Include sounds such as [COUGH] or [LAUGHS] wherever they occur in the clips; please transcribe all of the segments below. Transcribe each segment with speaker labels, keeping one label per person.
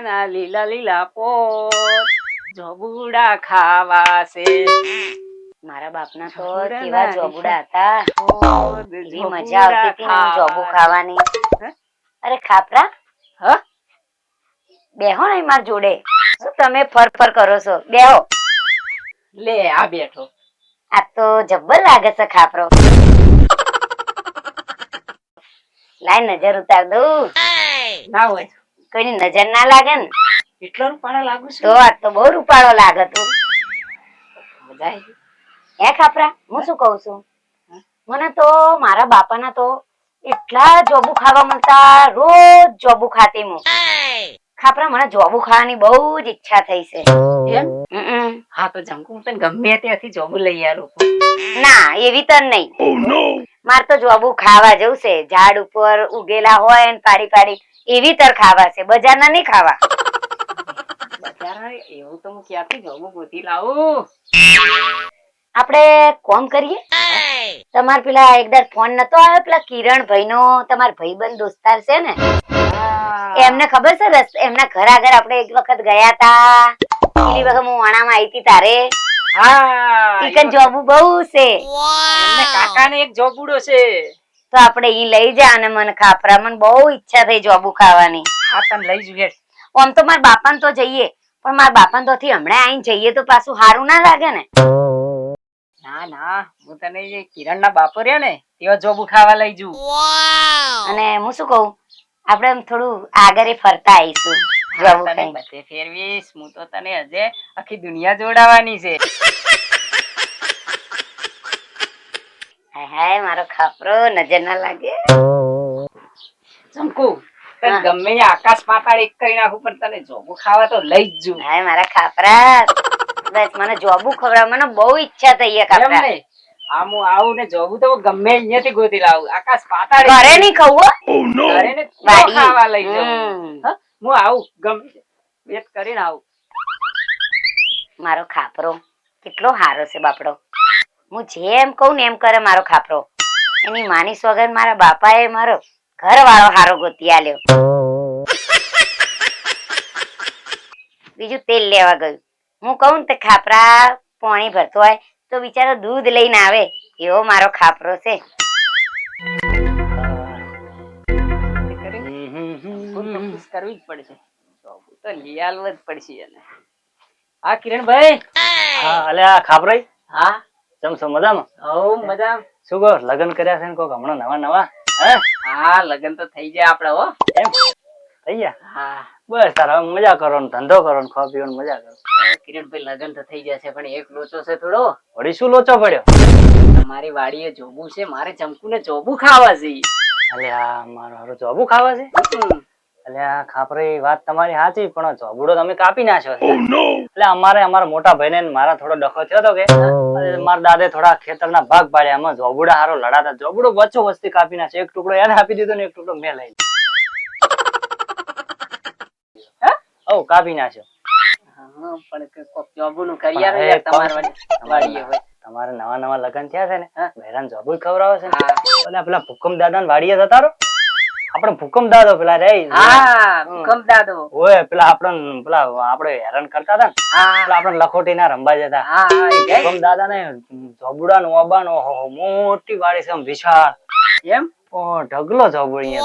Speaker 1: ના લીલા લીલા પોત જોબુડા ખાવા છે.
Speaker 2: મારા બાપના તો કેવા જોબુડા હતા. એવી મજા આવતી હતી ને જોબુ ખાવાની. અરે ખાપરા?
Speaker 1: હ?
Speaker 2: બેહો ને માર જોડે. શું તમે ફર ફર કરો છો? બેહો.
Speaker 1: લે આ બેઠો.
Speaker 2: આ તો જબ્બર લાગે છે ખાપરો. [LAUGHS] લાય નજર ઉતાર દઉં.
Speaker 1: ના હોય.
Speaker 2: કોઈની નજર ના લાગે ને
Speaker 1: એટલો રૂપાળો લાગુ
Speaker 2: તો આ તો બહુ રૂપાળો લાગે તું. હે ખાપરા હું શું કહું છું? મને તો મારા બાપાના તો એટલા જોબુ ખાવા મળતા રોજ જોબુ ખાતી હું. ખાપરા મને જોબુ ખાવાની બહુ જ ઈચ્છા થઈ છે.
Speaker 1: એમ? હા તો જંકુ હું તને ગમે ત્યાંથી જોબુ લઈ આવું.
Speaker 2: ના એવી તો નહીં. મારે તો જોબુ ખાવા જવું છે. ઝાડ ઉપર ઉગેલા હોય ને પાડી પાડી એવી તર ખાવા છે બજારના નહીં ખાવા.
Speaker 1: એવું તો હું ક્યાંથી જવું ગોતી લાવું.
Speaker 2: આપણે કોમ કરીએ. તમાર પેલા એકદાર ફોન નતો આવ્યો? પેલા કિરણ ભાઈ નો તમાર ભાઈબંધ દોસ્તાર છે ને? એમને ખબર છે રસ એમના ઘર આગળ આપણે એક વખત ગયા તા. પેલી વખત હું વાણામાં આવી હતી તારે.
Speaker 1: હા
Speaker 2: ચિકન જોબુ બહુ છે.
Speaker 1: કાકા કાકાને એક જોબુડો છે.
Speaker 2: તો આપણે ઈ લઈ જા અને મને ખાપરા. મને બહુ ઈચ્છા થઈ જોબુ ખાવાની.
Speaker 1: હા તને લઈ જોઈએ
Speaker 2: આમ તો મારા બાપાને તો જઈએ પણ મારા બાપાને તો થી હમણાં આવીને જઈએ તો પાછું સારું ના લાગે ને.
Speaker 1: ના ના હું તને જે કિરણ ના બાપો રહ્યા ને તેવા જોબુ ખાવા લઈ જઉં.
Speaker 2: અને હું શું કહું આપણે એમ થોડું આગળ ફરતા આવીશું જોબુ
Speaker 1: ખાઈ ફેરવીશ. હું તો તને હજે આખી દુનિયા જોડાવાની છે.
Speaker 2: હાય મારો ખાપરો નજર ના લાગે.
Speaker 1: ચમકુ ગમે આકાશ પાતાળ એક કરી નાખું પણ તને જોબુ ખાવા તો લઈ જ જઉં.
Speaker 2: હાય મારા ખાપરા. બસ મને જોબુ ખવડાવ મને બહુ ઈચ્છા થઈ છે ખાપરા.
Speaker 1: આમ હું આવું ને જોબુ તો ગમે અહીંયાથી ગોતી લાવું. આકાશ પાતાળ
Speaker 2: ઘરે નહીં ખાવું
Speaker 1: ઘરે ને ખાવા લઈ જાઉં.
Speaker 2: હમ.
Speaker 1: હું? આવું ગમે કરીને આવું.
Speaker 2: મારો ખાપરો કેટલો હારો છે બાપડો. હું જેમ કહું ને એમ કરે મારો ખાપરો. એની માનીસ વગર મારા બાપાએ મારો ઘર વાળો હારો ગોતી આલ્યો. બીજું તેલ લેવા ગયું. હું કહું ને તે ખાપરા પાણી ભરતો હોય તો બિચારો દૂધ લઈને આવે. એવો મારો ખાપરો છે.
Speaker 1: કરવી જ પડશે. તો લઈ જ પડશે એને. હા કિરણભાઈ?
Speaker 3: હા અલ્યા ખાપરાઈ
Speaker 1: હા.
Speaker 3: ચમ છો? મજામાં?
Speaker 1: હઉ મજામાં.
Speaker 3: શું કહો? લગ્ન કર્યા છે ને કોક? હમણાં નવા નવા? હા?
Speaker 1: લગન તો થઈ ગયા આપડે હો.
Speaker 3: એમ? થઈ ગયા?
Speaker 1: હા.
Speaker 3: બસ તારા મજા કરો ને ધંધો કરો ને ખાવા પીવાની મજા કરો.
Speaker 1: કિરણભાઈ લગન તો થઈ જશે પણ એક લોચો છે થોડો.
Speaker 3: વળી શું લોચો પડ્યો?
Speaker 1: તમારી વાડીએ જોબુ છે મારે ચમકુને જોબુ ખાવા છે.
Speaker 3: અલ્યા મારો હારો જોબું ખાવા છે?
Speaker 1: હમ.
Speaker 3: આ ખાપરી વાત તમારી સાચી પણ જોબુડો તમે કાપી નાખ્યો એટલે અમારે અમારા મોટા ભાઈને ને મારા થોડો ડખો થયો હતો કે. અરે મારા દાદે થોડા ખેતરના ભાગ પાડ્યા એમાં જોબુડા હારો લડાતા જોબુડો વચ્ચો વસ્તી કાપી નાખ્યો. એક ટુકડો એને આપી દીધો ને એક ટુકડો મેં લઈ ઓ કાપી નાખ્યો.
Speaker 1: તમારા
Speaker 3: કોણ?
Speaker 1: વાડી- વાડીએ હોય.
Speaker 3: તમારે નવા નવા લગ્ન થયા છે ને. બહેરાન જોબુ ખવડાવે છે. ને પેલા ભૂકંપ દાદા ને વાડીએ જતા રહો. આપણે ભૂકંપ દાદો પેલા રે.
Speaker 1: હા ભૂકંપ દાદો.
Speaker 3: ઓય પેલા આપણ પેલા આપણે હેરાન કરતા હતા ને?
Speaker 1: હા.
Speaker 3: પેલા આપણે લખોટી ના રંબા જતા. ભૂકંપ દાદા ને જોબુડા નો ઓબા નો મોટી વાડી છે આમ વિશાળ.
Speaker 1: એમ?
Speaker 3: ઓ ઢગલો
Speaker 1: જોબડી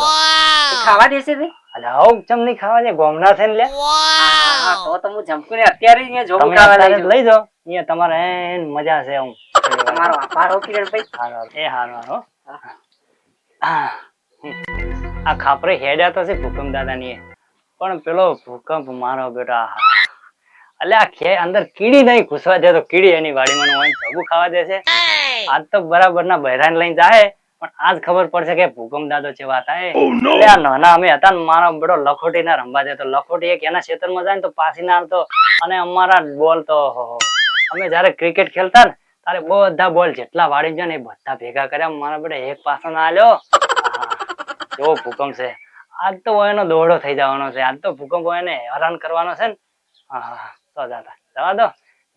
Speaker 1: ખાવા દેશે તે?
Speaker 3: અલે હવ ચમ નહીં ખાવા છે ગોમના થઈને ને લે
Speaker 1: તો તો હું જમકુને અત્યારે અહીંયા જોબ ખાવા લઈ
Speaker 3: જ લઈ જાઓ. અહીંયા તમારે એન મજા છે હું
Speaker 1: તમારો આભાર હો કિરણ
Speaker 3: ભાઈ. હારો એ હારું હારું, હો. આ ખાપરે હેડ્યા તો છે ભૂકંપ દાદાની. પણ પેલો ભૂકંપ મારો બેટા અલે આ ખે અંદર કીડી નહીં ઘૂસવા દે તો કીડી એની વાડીમાં હોય સબુ ખાવા દે છે. આજ તો બરાબર ના બહેરાન લઈને જાય પણ આજ ખબર પડશે કે ભૂકંપ દાદો છે વાત આ એટલે આ નાના અમે હતા ને મારો બેટો લખોટી ના રમવા દે તો લખોટી એક એના ક્ષેત્રમાં જાય ને તો પાછી ના આવતો. અને અમારા બોલ તો અમે જયારે ક્રિકેટ ખેલતા ને તારે બધા બોલ જેટલા વાળી જાય ને એ બધા ભેગા કર્યા. મારા બેટા એક પાસો ના આલ્યો. કેવો ભૂકંપ છે આજ તો એનો દોડો થઈ જવાનો છે આજ તો ભૂકંપ એને હેરાન કરવાનો છે ને હા તો જાતા જવા દો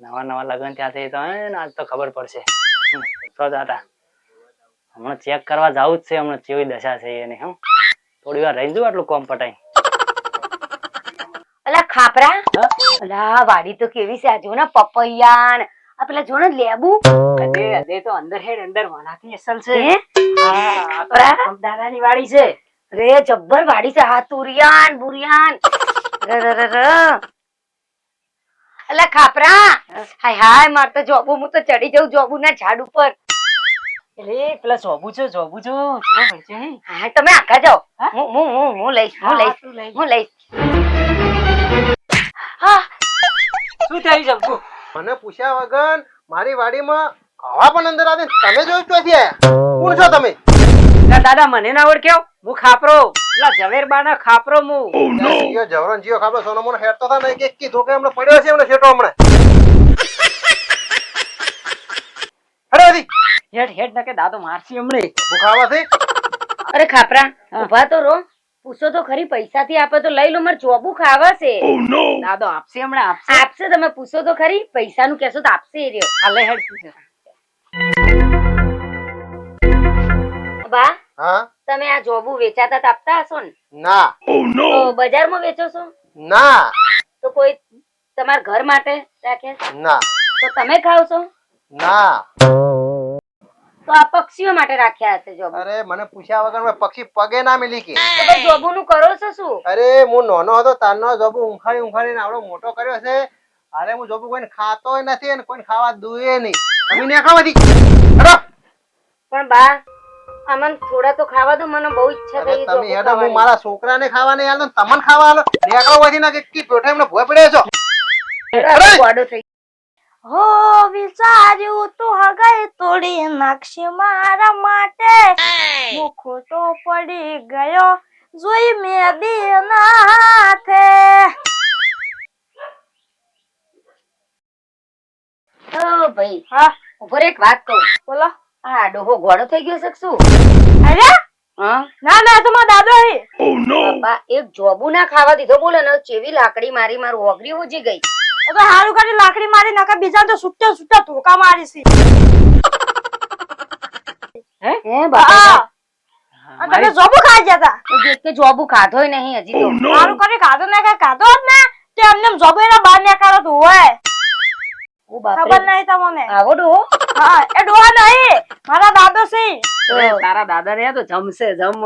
Speaker 3: નવા નવા લગ્ન ત્યાંથી તો આજ તો ખબર પડશે તો જાતા હમણાં ચેક કરવા જવું જ છે હમણાં કેવી દશા છે એની હમ થોડી વાર રહી જવું આટલું કોમ પટાઈ
Speaker 2: ખાપરા અલા વાડી તો કેવી છે આ જો ને પપૈયા ને આ પેલા જો ને લેબુ
Speaker 1: અરે અરે તો અંદર હેડ અંદર વણાથી અસલ છે દાદાની વાડી છે.
Speaker 2: રે જબ્બર વાડી છે. હા તુરિયાન બુરિયાન. ર ર ર ર અલા ખાપરા. હાય હાય માર તો જોબુ હું તો ચડી જઉં જોબુ ના ઝાડ ઉપર.
Speaker 1: એટલે પેલા જોબુ છો જોબુ છો? હે?
Speaker 2: તમે આખા જાઓ.
Speaker 1: હું?
Speaker 2: હું હું હું લઈશ હું
Speaker 1: હા,
Speaker 2: લઈશ હું લઈશ. હા
Speaker 1: શું થયું જબ્બુ?
Speaker 4: મને પૂછ્યા વગર મારી વાડીમાં હવા પણ અંદર આવે તમે જોયું ક્યાંથી આયા કોણ છો તમે?
Speaker 1: દાદા મને ના ઓળખ્યો હું. ખાપરો. પેલા ઝવેરબાના ખાપરો હું
Speaker 4: જીઓ જવરન જીઓ ખાપરો સોનો મોનો હેડતો હતા ને કે કીધો કે હમણાં પડ્યો છે હમણાં શેટો હમણાં. અરે હજી.
Speaker 1: હેડ હેડ ના કે દાદો મારસી હમણે.
Speaker 4: ભૂખાવાથી?
Speaker 2: અરે ખાપરા. ઊભા તો રો પૂછો તો ખરી પૈસા થી આપે તો લઈ લો મારે જોબુ ખાવા છે
Speaker 1: દાદો આપશે હમણાં આપશે.
Speaker 2: આપશે તમે પૂછો તો ખરી પૈસા નું કેશો તો આપશે એ રહ્યો.
Speaker 1: હાલે હેડ પૂછે.
Speaker 2: બા
Speaker 4: હા?
Speaker 2: તમે આ જોબુ વેચાતા તો આપતા હશો ને?
Speaker 4: ના.
Speaker 2: તો બજારમાં વેચો છો?
Speaker 4: ના.
Speaker 2: તો કોઈ તમારા ઘર માટે રાખે?
Speaker 4: ના.
Speaker 2: તો તમે ખાવ છો?
Speaker 4: ના.
Speaker 2: તો આ પક્ષીઓ માટે રાખ્યા હશે જોબ.
Speaker 4: અરે મને પૂછ્યા વગર મેં પક્ષી પગે ના મિલી કે.
Speaker 2: તો પછી જોબુ નું કરો છો શું?
Speaker 4: અરે હું નાનો હતો તારનો જોબુ ઉંખાડી ઉંખાડીને આવડો મોટો કર્યો છે. અરે હું જોબુ કોઈને ખાતો નથી અને કોઈને ખાવા દુએ નહીં. તમે ને ખાવા
Speaker 2: પણ બા અમન થોડા તો ખાવા દો મને બહુ ઈચ્છા થઈ
Speaker 4: તમે
Speaker 2: જોબુ
Speaker 4: હું
Speaker 2: ખાવાની.
Speaker 4: મારા છોકરાને ખાવા નહીં આલો તમને ખાવા આલો નેકળો વાથી ના કે કી પેઠે એમને ભોય પડ્યા છો?
Speaker 2: અરે, ગોડો થઈ
Speaker 5: હો વિચાર્યું તો હગાઈ તોડી નાખશે મારા માટે. હું! ખોટો પડી ગયો જોઈ મે દીના હાથે
Speaker 2: ઓ ભાઈ
Speaker 5: હા?
Speaker 2: ઊભો એક વાત કહું.
Speaker 5: બોલો.
Speaker 2: આ ડોહો ઘોડો થઈ ગયો છે શું?
Speaker 5: અરે? ના ના તો મારા દાદો હે.
Speaker 2: બાપા એક જોબુ ના ખાવા દીધો બોલે ને ચેવી લાકડી મારી મારું ઓગળી હોજી ગઈ.
Speaker 5: તો હારું કરી લાકડી મારી નાખા બીજા તો છૂટા છૂટા ધોકા મારી છે.
Speaker 2: હે? બાપા?
Speaker 5: તમે જોબુ ખાઈ જતા
Speaker 2: કે જોબુ ખાધોય નહીં હજી તો.
Speaker 5: હારું કરી ખાધો ના ખાધો જ ને તે એમને જોબુ એના બહાર નીકળો તો હોય.
Speaker 2: ઓ
Speaker 5: ખબર
Speaker 2: બાપરે
Speaker 5: નહીં તમને?
Speaker 2: આવો ડોહો
Speaker 5: હા એ ડોહા નહીં મારા દાદો છે.
Speaker 1: તારા દાદા ને તો જમશે જમ.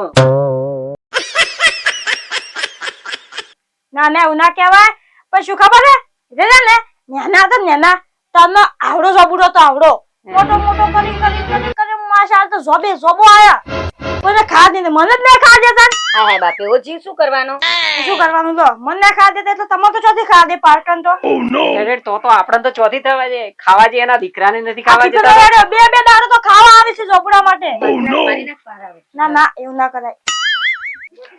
Speaker 5: ના ના એવું ના કહેવાય. પણ શું ખબર હે રે રે ને નેના તો નેના. તમે આવડો જોબુડો તો આવડો. મોટો મોટો કરી કરી કરી કરી માશા તો જોબે જોબો આયા. કોઈને ખા દીધે મને જ નહીં ખા દેતા
Speaker 2: હા હા બાપે ઓ જીવ શું કરવાનો
Speaker 5: શું કરવાનું તો મને ના ખા દેતા એટલે તમે તો ચોથી ખા દે પારકન તો
Speaker 1: અરે તો તો આપણે તો ચોથી થવા છે ખાવા જે એના દીકરાને નથી ખાવા જતા
Speaker 5: બે બે દાડો તો ખાવા આવે છે ઝોપડા માટે. ના ના એવું ના કરાય